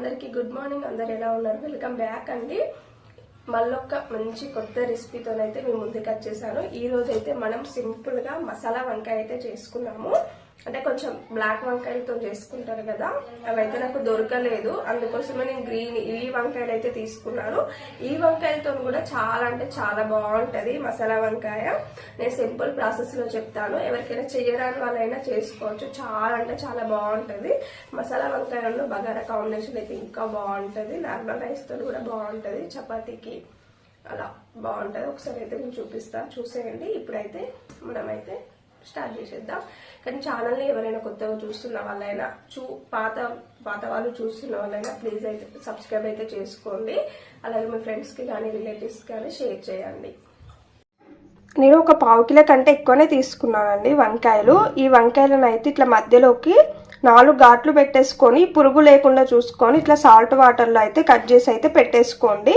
అందరికీ good morning. అందరు ఎలా ఉన్నారు? వెల్కమ్ బ్యాక్ అండి. మళ్ళొక్క మంచి కొత్త రెసిపీతోనైతే మేము ముందుకు వచ్చేసాను. ఈ రోజైతే మనం సింపుల్గా మసాలా వంకాయ అయితే చేసుకున్నాము. అంటే కొంచెం బ్లాక్ వంకాయలతో చేసుకుంటారు కదా అవైతే నాకు దొరకలేదు. అందుకోసమే నేను గ్రీన్ ఈ వంకాయలు అయితే తీసుకున్నాను. ఈ వంకాయలతో కూడా చాలా అంటే చాలా బాగుంటుంది మసాలా వంకాయ. నేను సింపుల్ ప్రాసెస్లో చెప్తాను. ఎవరికైనా చేయరాని వాళ్ళైనా చేసుకోవచ్చు. చాలా అంటే చాలా బాగుంటుంది. మసాలా వంకాయలను బగారా కాంబినేషన్ అయితే ఇంకా బాగుంటుంది. నార్మల్ రైస్తో కూడా బాగుంటుంది. చపాతీకి అలా బాగుంటుంది. ఒకసారి అయితే నేను చూపిస్తా. చూసేయండి. ఇప్పుడైతే మనమైతే స్టార్ట్ చేసేద్దాం. కానీ ఛానల్ని ఎవరైనా కొత్తగా చూస్తున్న వాళ్ళైనా చూ పాత పాత వాళ్ళు చూస్తున్న వాళ్ళైనా ప్లీజ్ అయితే సబ్స్క్రైబ్ అయితే చేసుకోండి. అలాగే మీ ఫ్రెండ్స్కి కానీ రిలేటివ్స్కి కానీ షేర్ చేయండి. నేను ఒక పావు కిలో కంటే ఎక్కువనే తీసుకున్నానండి వంకాయలు. ఈ వంకాయలను అయితే ఇట్లా మధ్యలోకి నాలుగు ఘాట్లు పెట్టేసుకొని పురుగు లేకుండా చూసుకొని ఇట్లా సాల్ట్ వాటర్లో అయితే కట్ చేసి అయితే పెట్టేసుకోండి.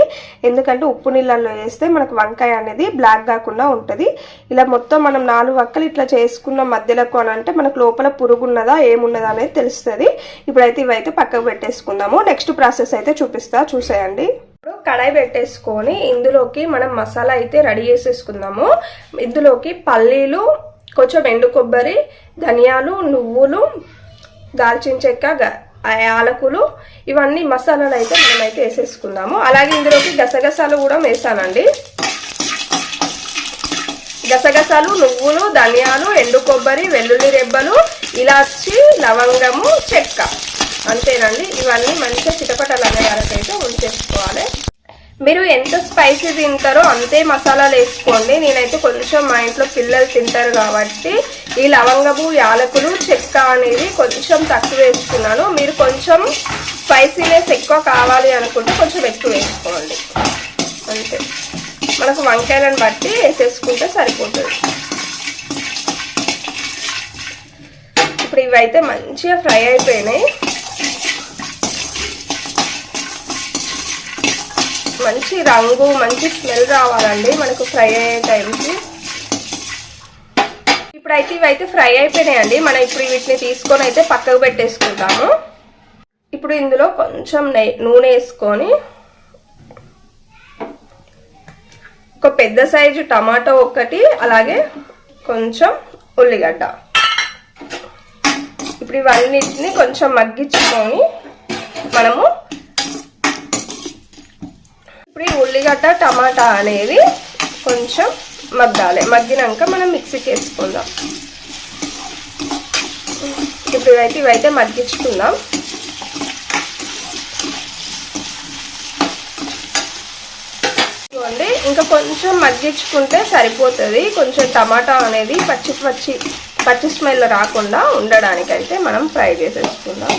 ఎందుకంటే ఉప్పు నీళ్ళల్లో వేస్తే మనకు వంకాయ అనేది బ్లాక్ కాకుండా ఉంటుంది. ఇలా మొత్తం మనం నాలుగు వక్కలు ఇట్లా చేసుకున్న మధ్యలో అని అంటే మనకు లోపల పురుగు ఉన్నదా ఏమున్నదా అనేది తెలుస్తుంది. ఇప్పుడైతే ఇవైతే పక్కకు పెట్టేసుకుందాము. నెక్స్ట్ ప్రాసెస్ అయితే చూపిస్తా చూసేయండి. ఇప్పుడు కడాయి పెట్టేసుకొని ఇందులోకి మనం మసాలా అయితే రెడీ చేసేసుకుందాము. ఇందులోకి పల్లీలు కొంచెం ఎండు కొబ్బరి ధనియాలు నువ్వులు దాల్చిన చెక్క గ- యాలకులు ఇవన్నీ మసాలాలు అయితే మనమైతే వేసేసుకుందాము. అలాగే ఇందులోకి గసగసాలు కూడా వేసానండి. గసగసాలు నువ్వులు ధనియాలు ఎండు కొబ్బరి వెల్లుల్లి రెబ్బలు ఇలాచి లవంగము చెక్క. అంతేనండి. ఇవన్నీ మంచిగా చిటపటలు అనే వరకైతే ఉంచేసుకోవాలి. మీరు ఎంత స్పైసీ తింటారో అంతే మసాలాలు వేసుకోండి. నేనైతే కొంచెం మా ఇంట్లో పిల్లలు తింటారు కాబట్టి ఈ లవంగము యాలకులు చెక్క అనేది కొంచెం తక్కువ వేసుకున్నాను. మీరు కొంచెం స్పైసీనెస్ ఎక్కువ కావాలి అనుకుంటే కొంచెం ఎక్కువ వేసుకోండి. అంతే. మనకు వంకాయలను బట్టి వేసేసుకుంటే సరిపోతుంది. ఇప్పుడు ఇవైతే మంచిగా ఫ్రై అయిపోయినాయి. మంచి రంగు మంచి స్మెల్ రావాలండి మనకు ఫ్రై అయ్యే టైంకి. ఇప్పుడైతే ఇవైతే ఫ్రై అయిపోయినాయండి. మనం ఇప్పుడు వీటిని తీసుకొని అయితే పక్కకు పెట్టేసుకుంటాము. ఇప్పుడు ఇందులో కొంచెం నూనె వేసుకొని ఒక పెద్ద సైజు టమాటో ఒకటి అలాగే కొంచెం ఉల్లిగడ్డ. ఇప్పుడు ఇవన్నిటిని కొంచెం మగ్గించుకొని మనము ఇప్పుడు ఈ ఉల్లిగడ్డ టమాటా అనేది కొంచెం మగ్గాలి. మగ్గినాక మనం మిక్సీకి వేసుకుందాం ఇప్పుడు ఇవైతే ఇవైతే మగ్గించుకుందాం. చూడండి ఇంకా కొంచెం మగ్గించుకుంటే సరిపోతుంది. కొంచెం టమాటా అనేది పచ్చి పచ్చి పచ్చి స్మెల్ రాకుండా ఉండడానికైతే మనం ఫ్రై చేసేసుకుందాం.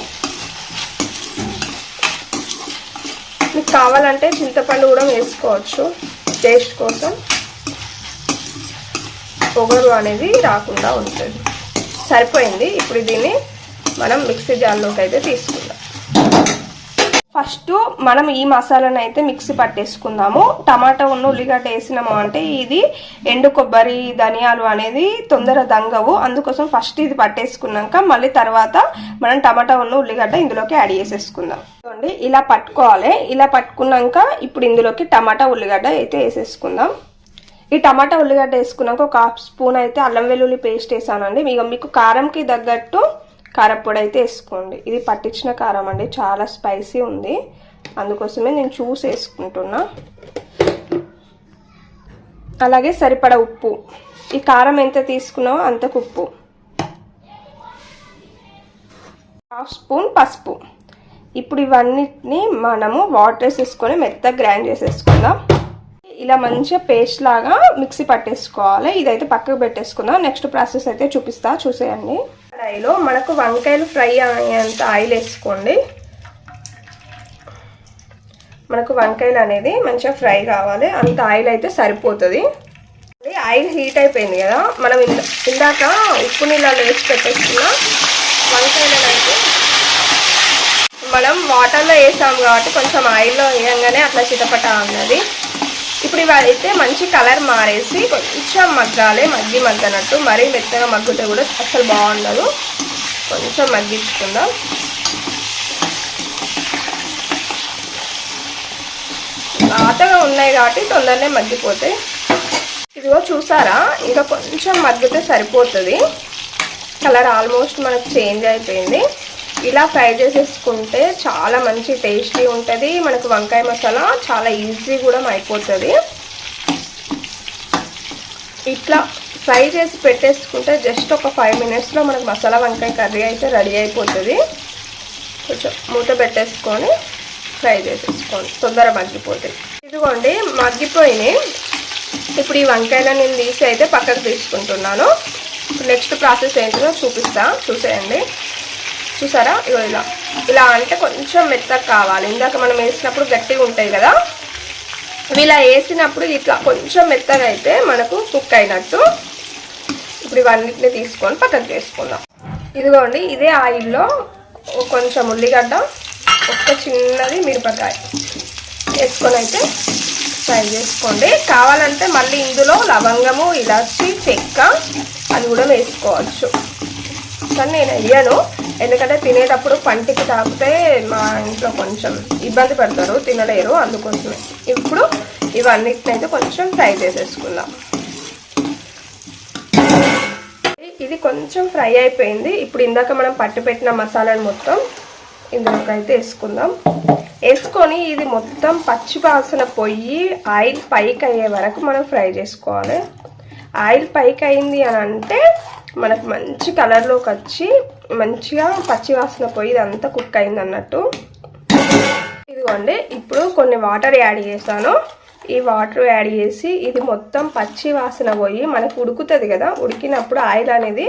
మీకు కావాలంటే చింతపండు కూడా వేసుకోవచ్చు. టేస్ట్ కోసం. పొగరు అనేది రాకుండా ఉంటుంది. సరిపోయింది. ఇప్పుడు దీన్ని మనం మిక్సీ జార్లోకి అయితే తీసుకుందాం. ఫస్ట్ మనం ఈ మసాలాను అయితే మిక్సీ పట్టేసుకుందాము. టమాటా ఉన్న ఉల్లిగడ్డ వేసినాము అంటే ఇది ఎండు కొబ్బరి ధనియాలు అనేది తొందర దంగవు. అందుకోసం ఫస్ట్ ఇది పట్టేసుకున్నాక మళ్ళీ తర్వాత మనం టమాటా ఉన్న ఉల్లిగడ్డ ఇందులోకి యాడ్ చేసేసుకుందాం. చూడండి ఇలా పట్టుకోవాలి. ఇలా పట్టుకున్నాక ఇప్పుడు ఇందులోకి టమాటా ఉల్లిగడ్డ అయితే వేసేసుకుందాం. ఈ టమాటా ఉల్లిగడ్డ వేసుకున్నాక ఒక హాఫ్ స్పూన్ అయితే అల్లం వెల్లుల్లి పేస్ట్ వేసానండి. మీకు మీకు కారంకి తగ్గట్టు కారపొడి అయితే వేసుకోండి. ఇది పట్టించిన కారం అండి. చాలా స్పైసీ ఉంది. అందుకోసమే నేను చూసి వేసుకుంటున్నా. అలాగే సరిపడ ఉప్పు. ఈ కారం ఎంత తీసుకున్నావో అంతకు ఉప్పు. హాఫ్ స్పూన్ పసుపు. ఇప్పుడు ఇవన్నిటిని మనము వాటర్ వేసేసుకొని మెత్తగా గ్రైండ్ చేసేసుకుందాం. ఇలా మంచిగా పేస్ట్ లాగా మిక్సీ పట్టేసుకోవాలి. ఇదైతే పక్కకు పెట్టేసుకుందాం. నెక్స్ట్ ప్రాసెస్ అయితే చూపిస్తా. చూసేయండి. కడాయిలో మనకు వంకాయలు ఫ్రై అయ్యేంత ఆయిల్ వేసుకోండి. మనకు వంకాయలు అనేది మంచిగా ఫ్రై కావాలి. అంత ఆయిల్ అయితే సరిపోతుంది. ఆయిల్ హీట్ అయిపోయింది కదా మనం ఇందా ఇందాక ఉప్పు నీళ్ళలో వేసి పెట్టేసుకున్న వంకాయలు అయితే మనం వాటర్లో వేసాం కాబట్టి కొంచెం ఆయిల్లో వేయంగానే అట్లా చిటపట ఉన్నది. ఇప్పుడు ఇవైతే మంచి కలర్ మారేసి కొంచెం మగ్గాలి మగ్గి మగ్గనట్టు. మరీ మెత్తగా మగ్గితే కూడా అసలు బాగుండదు. కొంచెం మగ్గించుకుందాం. పాతగా ఉన్నాయి కాబట్టి తొందరనే మగ్గిపోతాయి. ఇదిగో చూసారా? ఇంకా కొంచెం మగ్గితే సరిపోతుంది. కలర్ ఆల్మోస్ట్ మనకు చేంజ్ అయిపోయింది. ఇలా ఫ్రై చేసేసుకుంటే చాలా మంచి టేస్టీ ఉంటుంది. మనకు వంకాయ మసాలా చాలా ఈజీ కూడా అయిపోతుంది. ఇట్లా ఫ్రై చేసి పెట్టేసుకుంటే జస్ట్ ఒక ఫైవ్ మినిట్స్లో మనకు మసాలా వంకాయ కర్రీ అయితే రెడీ అయిపోతుంది. కొంచెం మూత పెట్టేసుకొని ఫ్రై చేసేసుకోండి తొందర మగ్గిపోతుంది ఇదిగోండి మగ్గిపోయినాయి. ఇప్పుడు ఈ వంకాయలు నేను తీసి అయితే పక్కకు తీసుకుంటున్నాను. నెక్స్ట్ ప్రాసెస్ ఏంటో చూపిస్తా. చూసేయండి. చూసారా? ఇగో ఇలా. ఇలా అంటే కొంచెం మెత్తగా కావాలి. ఇందాక మనం వేసినప్పుడు గట్టిగా ఉంటాయి కదా? ఇలా వేసినప్పుడు ఇట్లా కొంచెం మెత్తగా అయితే మనకు కుక్ అయినట్టు. ఇప్పుడు ఇవన్నిటిని తీసుకొని పక్కకు చేసుకుందాం. ఇదిగోండి ఇదే ఆయిల్లో కొంచెం ఉల్లిగడ్డ ఒక్క చిన్నది మిరపకాయ వేసుకొని అయితే ఫ్రై చేసుకోండి. కావాలంటే మళ్ళీ ఇందులో లవంగము ఇలాచి చెక్క అది కూడా వేసుకోవచ్చు. కానీ నేను వెయ్యను ఎందుకంటే తినేటప్పుడు పంటికి తాకితే మా ఇంట్లో కొంచెం ఇబ్బంది పడతారు తినలేరు అందుకోసమే. ఇప్పుడు ఇవన్నిటిని అయితే కొంచెం ఫ్రై చేసేసుకుందాం. ఇది కొంచెం ఫ్రై అయిపోయింది. ఇప్పుడు ఇందాక మనం పట్టు పెట్టిన మసాలాను మొత్తం ఇందులోకి అయితే వేసుకుందాం. వేసుకొని ఇది మొత్తం పచ్చి వాసన పోయి ఆయిల్ పైకి అయ్యే వరకు మనం ఫ్రై చేసుకోవాలి. ఆయిల్ పైకి అయింది అని అంటే మనకు మంచి కలర్లోకి వచ్చి మంచిగా పచ్చి వాసన పోయి ఇదంతా కుక్ అయింది అన్నట్టు. ఇదిగోండి ఇప్పుడు కొన్ని వాటర్ యాడ్ చేశాను. ఈ వాటర్ యాడ్ చేసి ఇది మొత్తం పచ్చి వాసన పోయి మనకు ఉడుకుతుంది కదా ఉడికినప్పుడు ఆయిల్ అనేది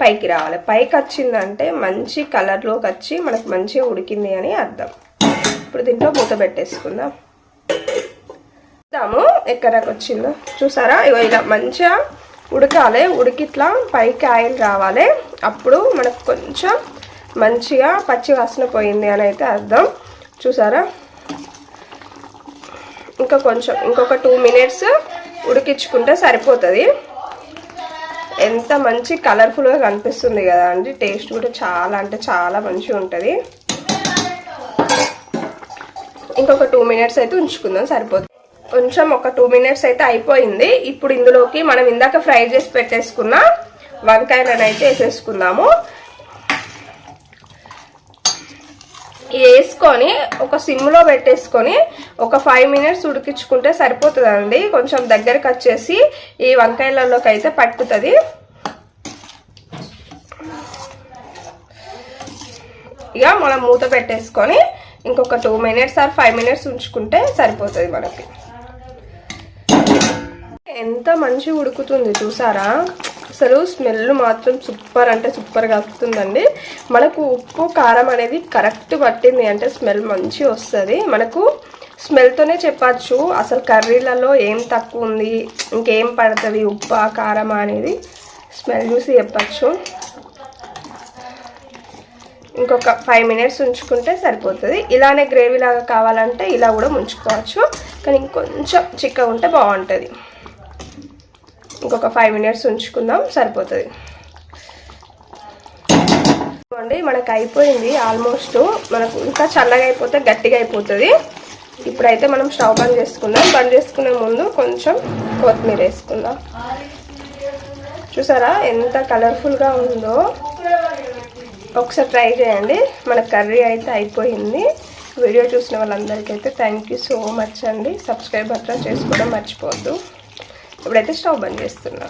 పైకి రావాలి. పైకి వచ్చిందంటే మంచి కలర్లోకి వచ్చి మనకు మంచిగా ఉడికింది అని అర్థం. ఇప్పుడు దీంట్లో మూత పెట్టేసుకుందాం. చూద్దాము ఎక్కడికి వచ్చిందో. చూసారా? ఇగో ఇలా మంచిగా ఉడకాలి. ఉడికి ఇట్లా పైకి ఆయిల్ రావాలి. అప్పుడు మనకు కొంచెం మంచిగా పచ్చి వాసన పోయింది అని అయితే అర్థం. చూసారా? ఇంకా కొంచెం ఇంకొక టూ మినిట్స్ ఉడికించుకుంటే సరిపోతుంది. ఎంత మంచి కలర్ఫుల్గా కనిపిస్తుంది కదా అండి. టేస్ట్ కూడా చాలా అంటే చాలా మంచిగా ఉంటుంది. ఇంకొక టూ మినిట్స్ అయితే ఉంచుకుందాం. సరిపోతుంది. కొంచెం ఒక టూ మినిట్స్ అయితే అయిపోయింది. ఇప్పుడు ఇందులోకి మనం ఇందాక ఫ్రై చేసి పెట్టేసుకున్న వంకాయలను అయితే వేసేసుకుందాము. వేసుకొని ఒక సిమ్లో పెట్టేసుకొని ఒక ఫైవ్ మినిట్స్ ఉడికించుకుంటే సరిపోతుందండి. కొంచెం దగ్గరకు వచ్చేసి ఈ వంకాయలలోకి అయితే పట్టుతుంది. ఇక మనం మూత పెట్టేసుకొని ఇంకొక two minutes or five minutes ఉంచుకుంటే సరిపోతుంది మనకి. ఎంత మంచి ఉడుకుతుంది చూసారా? అసలు స్మెల్ మాత్రం సూపర్ అంటే సూపర్గా వస్తుందండి. మనకు ఉప్పు కారం అనేది కరెక్ట్ పట్టింది అంటే స్మెల్ మంచి వస్తుంది. మనకు స్మెల్తోనే చెప్పచ్చు. అసలు కర్రీలలో ఏం తక్కువ ఉంది ఇంకేం పడుతుంది ఉప్పు కారం అనేది స్మెల్ చూసి చెప్పచ్చు. ఇంకొక ఫైవ్ మినిట్స్ ఉంచుకుంటే సరిపోతుంది. ఇలానే గ్రేవీ లాగా కావాలంటే ఇలా కూడా ఉంచుకోవచ్చు కానీ ఇంకొంచెం చిక్కగా ఉంటే బాగుంటుంది. ఇంకొక ఫైవ్ మినిట్స్ ఉంచుకుందాం సరిపోతుంది. చూడండి మనకు అయిపోయింది ఆల్మోస్ట్ మనకు ఇంకా చల్లగా అయిపోతే గట్టిగా అయిపోతుంది. ఇప్పుడైతే మనం స్టవ్ బంద్ చేసుకుందాం. బంద్ చేసుకునే ముందు కొంచెం కొత్తిమీర వేసుకుందాం. చూసారా ఎంత కలర్ఫుల్గా ఉందో. ఒకసారి ట్రై చేయండి. మన కర్రీ అయితే అయిపోయింది. వీడియో చూసిన వాళ్ళందరికీ అయితే థ్యాంక్ యూ సో మచ్ అండి. సబ్స్క్రైబ్ అట్లా చేసుకోవడం మర్చిపోవద్దు. ఇప్పుడైతే స్టవ్ బంద్ చేస్తున్నా.